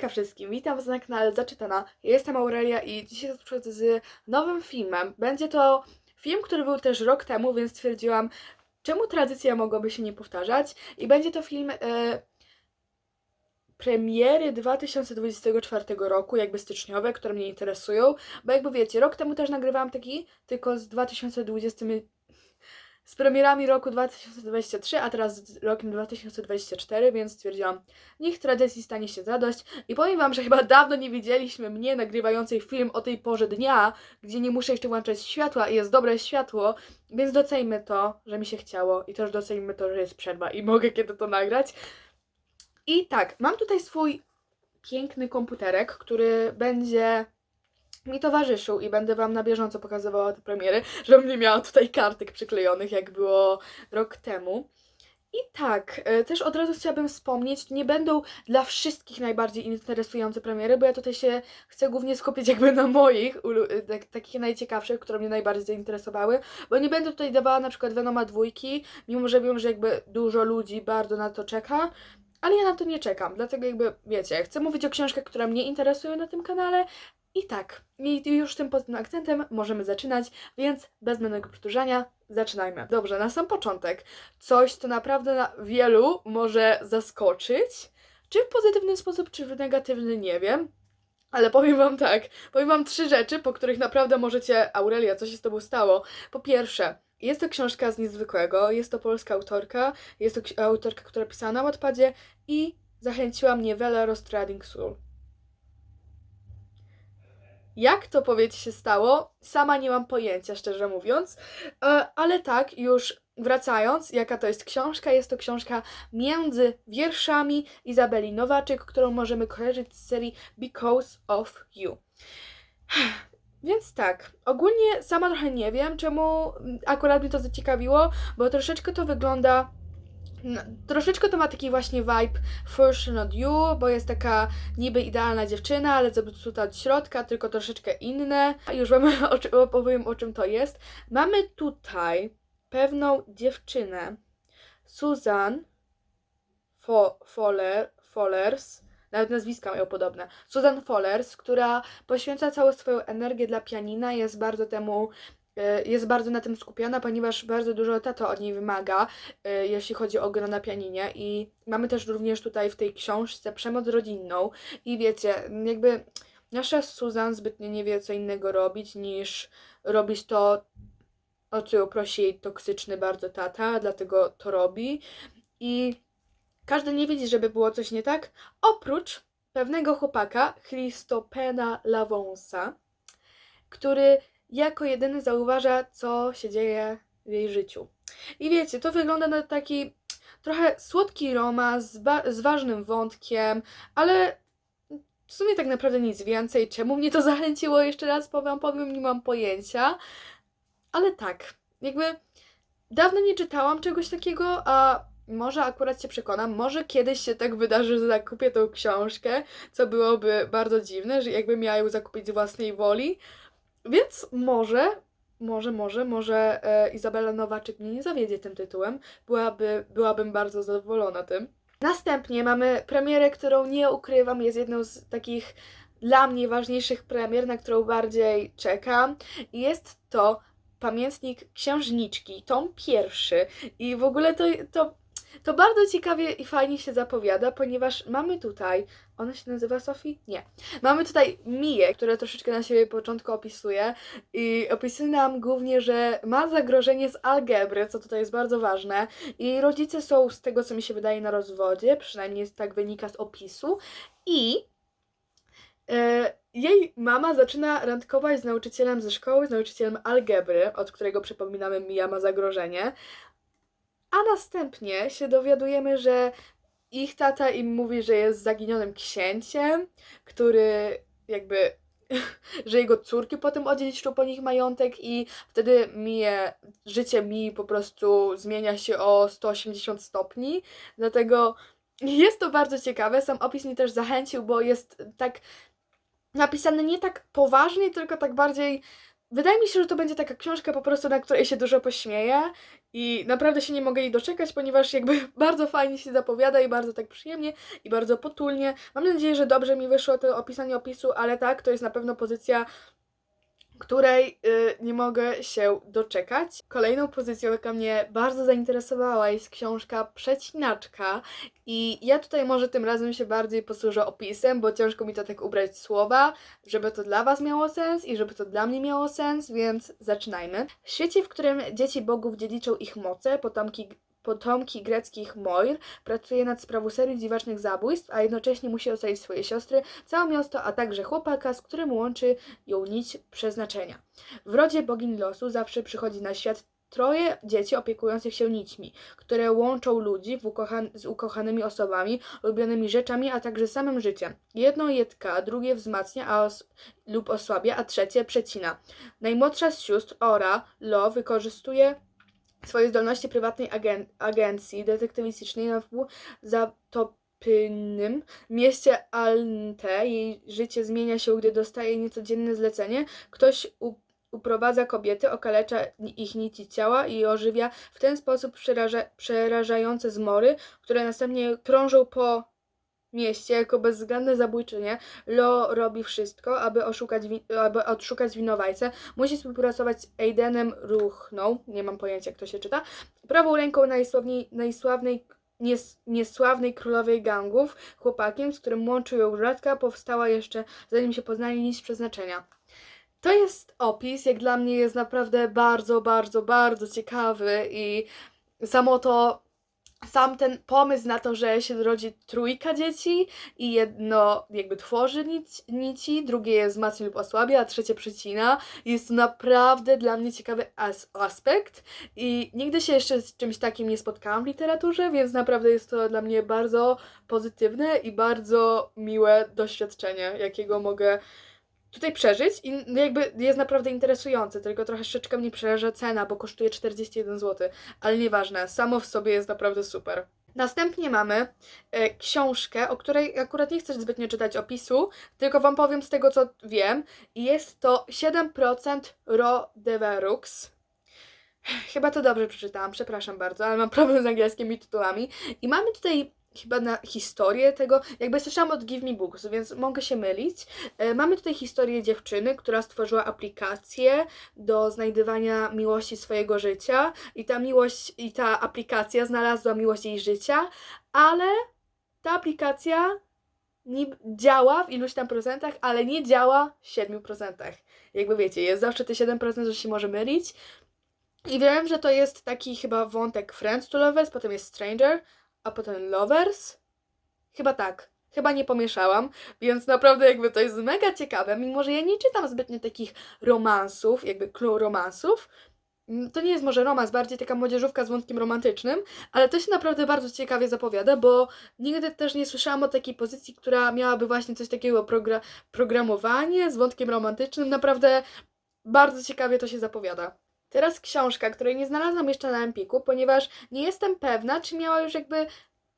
Hejka wszystkim, witam was na kanale Zaczytana. Ja jestem Aurelia i dzisiaj przychodzę z nowym filmem. Będzie to film, który był też rok temu, więc stwierdziłam, czemu tradycja mogłaby się nie powtarzać. I będzie to film e, premiery 2024 roku, jakby styczniowe, które mnie interesują. Bo jakby wiecie, rok temu też nagrywałam taki, tylko z 2020 z premierami roku 2023, a teraz z rokiem 2024, więc stwierdziłam, niech tradycji stanie się zadość. I powiem Wam, że chyba dawno nie widzieliśmy mnie nagrywającej film o tej porze dnia, gdzie nie muszę jeszcze włączać światła i jest dobre światło, więc doceńmy to, że mi się chciało i też doceńmy to, że jest przerwa i mogę kiedy to nagrać. I tak, mam tutaj swój piękny komputerek, który będzie mi towarzyszył i będę Wam na bieżąco pokazywała te premiery, żebym nie miała tutaj kartek przyklejonych, jak było rok temu. I tak, e, też od razu chciałabym wspomnieć, nie będą dla wszystkich najbardziej interesujące premiery, bo ja tutaj się chcę głównie skupić jakby na moich, e, tak, takich najciekawszych, które mnie najbardziej zainteresowały, bo nie będę tutaj dawała na przykład Venoma dwójki, mimo że wiem, że jakby dużo ludzi bardzo na to czeka, ale ja na to nie czekam, dlatego jakby, wiecie, chcę mówić o książkach, które mnie interesują na tym kanale, i tak, i już tym pozytywnym akcentem możemy zaczynać, więc bez zbędnego przedłużania zaczynajmy. Dobrze, na sam początek coś, co naprawdę na wielu może zaskoczyć, czy w pozytywny sposób, czy w negatywny, nie wiem. Ale powiem wam tak, powiem wam trzy rzeczy, po których naprawdę możecie, Aurelia, co się z tobą stało? Po pierwsze, jest to książka z niezwykłego, jest to polska autorka, jest to autorka, która pisała na Wattpadzie i zachęciła mnie Wela Rostrading Soul. Jak to powiecie się stało? Sama nie mam pojęcia, szczerze mówiąc. E, Ale tak, już wracając, jaka to jest książka? Jest to książka między wierszami Izabeli Nowaczyk, którą możemy kojarzyć z serii Because of You. Więc tak, ogólnie sama trochę nie wiem, czemu akurat mnie to zaciekawiło, bo troszeczkę to wygląda. No, Troszeczkę to ma taki właśnie vibe First Not You, bo jest taka niby idealna dziewczyna, ale zepsuta od środka, tylko troszeczkę inne. Już wam opowiem o czym to jest. Mamy tutaj pewną dziewczynę, Susan Fo Foller, Follers, nawet nazwiska mają podobne. Susan Follers, która poświęca całą swoją energię dla pianina, jest bardzo temu jest bardzo na tym skupiona, ponieważ bardzo dużo tato od niej wymaga, e, jeśli chodzi o grę na pianinie i mamy też również tutaj w tej książce przemoc rodzinną i wiecie, jakby nasza Susan zbytnio nie wie co innego robić niż robić to, o co ją prosi jej toksyczny bardzo tata, dlatego to robi. I każdy nie widzi, żeby było coś nie tak, oprócz pewnego chłopaka, Christopena Lavonsa, który jako jedyny zauważa, co się dzieje w jej życiu. I wiecie, to wygląda na taki trochę słodki romans z, z ważnym wątkiem, ale w sumie tak naprawdę nic więcej. Czemu mnie to zachęciło? Jeszcze raz powiem, powiem, nie mam pojęcia. Ale tak, jakby dawno nie czytałam czegoś takiego, a może akurat się przekonam, może kiedyś się tak wydarzy, że zakupię tą książkę, co byłoby bardzo dziwne, że jakby miała ją zakupić z własnej woli. Więc może, może, może, może e, Izabela Nowaczyk mnie nie zawiedzie tym tytułem. Byłaby, byłabym bardzo zadowolona tym. Następnie mamy premierę, którą nie ukrywam, jest jedną z takich dla mnie ważniejszych premier, na którą bardziej czekam. Jest to Pamiętnik Księżniczki, tom pierwszy. I w ogóle to, to, to bardzo ciekawie i fajnie się zapowiada, ponieważ mamy tutaj, ona się nazywa Sophie? Nie. Mamy tutaj Miję, która troszeczkę na siebie początku opisuje i opisuje nam głównie, że ma zagrożenie z algebry, co tutaj jest bardzo ważne. I rodzice są z tego, co mi się wydaje, na rozwodzie, przynajmniej tak wynika z opisu. I e, jej mama zaczyna randkować z nauczycielem ze szkoły, z nauczycielem algebry, od którego przypominamy Mija ma zagrożenie. A następnie się dowiadujemy, że ich tata im mówi, że jest zaginionym księciem, który jakby, że jego córki potem odziedziczą po nich majątek i wtedy Mije, życie mi po prostu zmienia się o 180 stopni, dlatego jest to bardzo ciekawe. Sam opis mnie też zachęcił, bo jest tak napisany nie tak poważnie, tylko tak bardziej wydaje mi się, że to będzie taka książka po prostu, na której się dużo pośmieję i naprawdę się nie mogę jej doczekać, ponieważ jakby bardzo fajnie się zapowiada i bardzo tak przyjemnie i bardzo potulnie. Mam nadzieję, że dobrze mi wyszło to opisanie opisu, ale tak, to jest na pewno pozycja której y, nie mogę się doczekać. Kolejną pozycją, jaka mnie bardzo zainteresowała, jest książka Przecinaczka. I ja tutaj może tym razem się bardziej posłużę opisem, bo ciężko mi to tak ubrać słowa, żeby to dla Was miało sens i żeby to dla mnie miało sens, więc zaczynajmy. W świecie, w którym dzieci bogów dziedziczą ich moce, potomki potomki greckich Moir pracuje nad sprawą serii dziwacznych zabójstw, a jednocześnie musi ocalić swoje siostry, całe miasto, a także chłopaka, z którym łączy ją nić przeznaczenia. W rodzie bogini losu zawsze przychodzi na świat troje dzieci opiekujących się nićmi, które łączą ludzi ukochan- z ukochanymi osobami, ulubionymi rzeczami, a także samym życiem. Jedno je tka, drugie wzmacnia a os- lub osłabia, a trzecie przecina. Najmłodsza z sióstr, Ora, Lo, wykorzystuje swoje zdolności prywatnej agen- agencji detektywistycznej na wpół mieście Alte. Jej życie zmienia się, gdy dostaje niecodzienne zlecenie. Ktoś uprowadza kobiety, okalecza ich nici ciała i ożywia w ten sposób przeraża- przerażające zmory, które następnie krążą po mieście jako bezwzględne zabójczynie. Lo robi wszystko, aby, oszukać aby odszukać winowajcę. Musi współpracować z Aidenem Ruchną, nie mam pojęcia jak to się czyta, prawą ręką najsławniej, najsławnej nies, niesławnej królowej gangów, chłopakiem, z którym łączy ją rzadka, powstała jeszcze zanim się poznali nic przeznaczenia. To jest opis, jak dla mnie jest naprawdę bardzo, bardzo, bardzo ciekawy i samo to sam ten pomysł na to, że się rodzi trójka dzieci i jedno jakby tworzy nici, nici, drugie je wzmacnia lub osłabia, a trzecie przycina. Jest to naprawdę dla mnie ciekawy as aspekt i nigdy się jeszcze z czymś takim nie spotkałam w literaturze, więc naprawdę jest to dla mnie bardzo pozytywne i bardzo miłe doświadczenie, jakiego mogę tutaj przeżyć i jakby jest naprawdę interesujące, tylko troszeczkę mnie przeraża cena, bo kosztuje 41 zł, ale nieważne, samo w sobie jest naprawdę super. Następnie mamy e, książkę, o której akurat nie chcę zbytnio czytać opisu, tylko Wam powiem z tego, co wiem. Jest to 7% Ro de Verux. Chyba to dobrze przeczytałam, przepraszam bardzo, ale mam problem z angielskimi tytułami. I mamy tutaj chyba na historię tego, jakby słyszałam od Give Me Books, więc mogę się mylić. E, Mamy tutaj historię dziewczyny, która stworzyła aplikację do znajdywania miłości swojego życia i ta miłość, i ta aplikacja znalazła miłość jej życia, ale ta aplikacja niby działa w iluś tam procentach, ale nie działa w 7%. Jakby wiecie, jest zawsze te 7%, że się może mylić. I wiem, że to jest taki chyba wątek Friends to Lovers, potem jest Stranger, a potem Lovers. Chyba tak. Chyba nie pomieszałam, więc naprawdę jakby to jest mega ciekawe, mimo że ja nie czytam zbytnio takich romansów, jakby clue romansów. Mm, To nie jest może romans, bardziej taka młodzieżówka z wątkiem romantycznym, ale to się naprawdę bardzo ciekawie zapowiada, bo nigdy też nie słyszałam o takiej pozycji, która miałaby właśnie coś takiego progra- programowanie z wątkiem romantycznym. Naprawdę bardzo ciekawie to się zapowiada. Teraz książka, której nie znalazłam jeszcze na Empiku, ponieważ nie jestem pewna, czy miała już jakby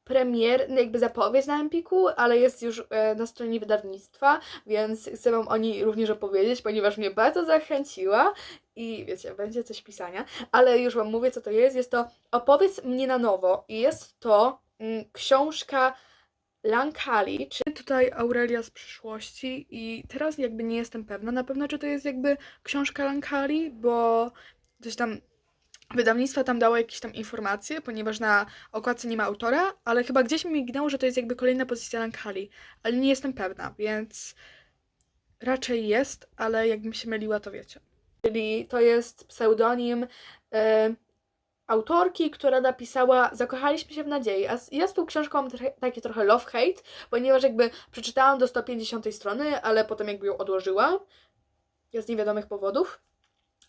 premier, jakby zapowiedź na Empiku, ale jest już e, na stronie wydawnictwa, więc chcę Wam o niej również opowiedzieć, ponieważ mnie bardzo zachęciła i wiecie, będzie coś pisania, ale już Wam mówię, co to jest. Jest to Opowiedz mnie na nowo i jest to mm, książka Lankali, czy tutaj Aurelia z przyszłości? I teraz jakby nie jestem pewna. Na pewno, czy to jest jakby książka Lankali, bo coś tam wydawnictwo tam dało jakieś tam informacje, ponieważ na okładce nie ma autora, ale chyba gdzieś mi mignęło, że to jest jakby kolejna pozycja Lankali, ale nie jestem pewna, więc raczej jest, ale jakbym się myliła, to wiecie. Czyli to jest pseudonim e, autorki, która napisała Zakochaliśmy się w nadziei. A ja z tą książką mam takie trochę love-hate, ponieważ jakby przeczytałam do 150 strony, ale potem jakby ją odłożyłam. Z niewiadomych powodów.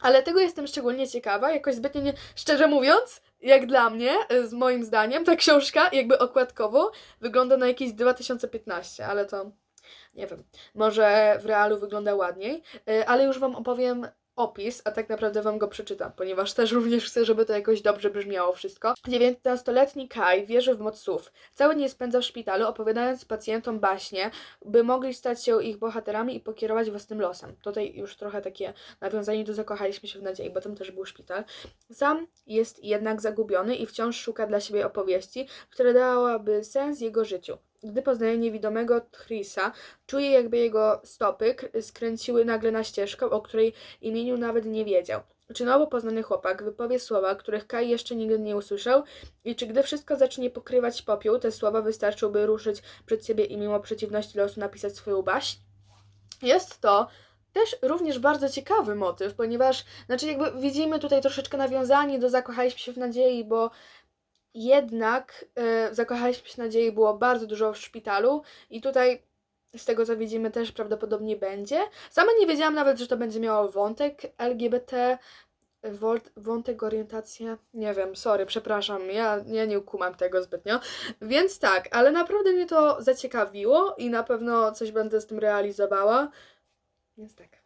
Ale tego jestem szczególnie ciekawa, jakoś zbytnio nie, szczerze mówiąc, jak dla mnie, y, z moim zdaniem, ta książka jakby okładkowo wygląda na jakieś 2015, ale to nie wiem, może w realu wygląda ładniej, Y, ale już Wam opowiem opis, a tak naprawdę wam go przeczytam, ponieważ też również chcę, żeby to jakoś dobrze brzmiało wszystko. 19-letni Kai wierzy w moc słów. Cały dzień spędza w szpitalu, opowiadając pacjentom baśnie, by mogli stać się ich bohaterami i pokierować własnym losem. Tutaj już trochę takie nawiązanie do Zakochaliśmy się w nadziei, bo tam też był szpital. Sam jest jednak zagubiony i wciąż szuka dla siebie opowieści, która dałaby sens jego życiu. Gdy poznaje niewidomego Chrisa, czuje jakby jego stopy skręciły nagle na ścieżkę, o której imieniu nawet nie wiedział. Czy nowo poznany chłopak wypowie słowa, których Kai jeszcze nigdy nie usłyszał i czy gdy wszystko zacznie pokrywać popiół, te słowa wystarczyłby ruszyć przed siebie i mimo przeciwności losu napisać swoją baśń? Jest to też również bardzo ciekawy motyw, ponieważ, znaczy jakby widzimy tutaj troszeczkę nawiązanie do Zakochaliśmy się w nadziei, bo jednak e, Zakochaliśmy się nadziei było bardzo dużo w szpitalu i tutaj z tego co widzimy też prawdopodobnie będzie. Sama nie wiedziałam nawet, że to będzie miało wątek LGBT, wol- wątek orientacja, nie wiem, sorry, przepraszam, ja, ja nie ukumam tego zbytnio. Więc tak, ale naprawdę mnie to zaciekawiło i na pewno coś będę z tym realizowała. Więc tak.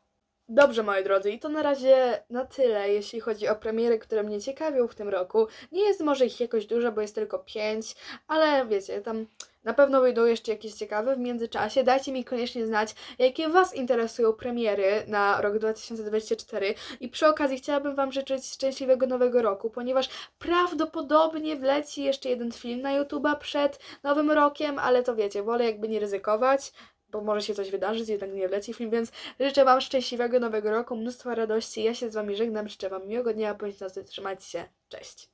Dobrze, moi drodzy, i to na razie na tyle, jeśli chodzi o premiery, które mnie ciekawią w tym roku. Nie jest może ich jakoś dużo, bo jest tylko pięć, ale wiecie, tam na pewno wyjdą jeszcze jakieś ciekawe w międzyczasie. Dajcie mi koniecznie znać, jakie Was interesują premiery na rok 2024. I przy okazji chciałabym Wam życzyć szczęśliwego nowego roku, ponieważ prawdopodobnie wleci jeszcze jeden film na YouTube'a przed nowym rokiem, ale to wiecie, wolę jakby nie ryzykować. Bo może się coś wydarzyć, jednak nie wleci film, więc życzę Wam szczęśliwego nowego roku, mnóstwa radości. Ja się z Wami żegnam, życzę Wam miłego dnia, bądź na trzymajcie się. Cześć!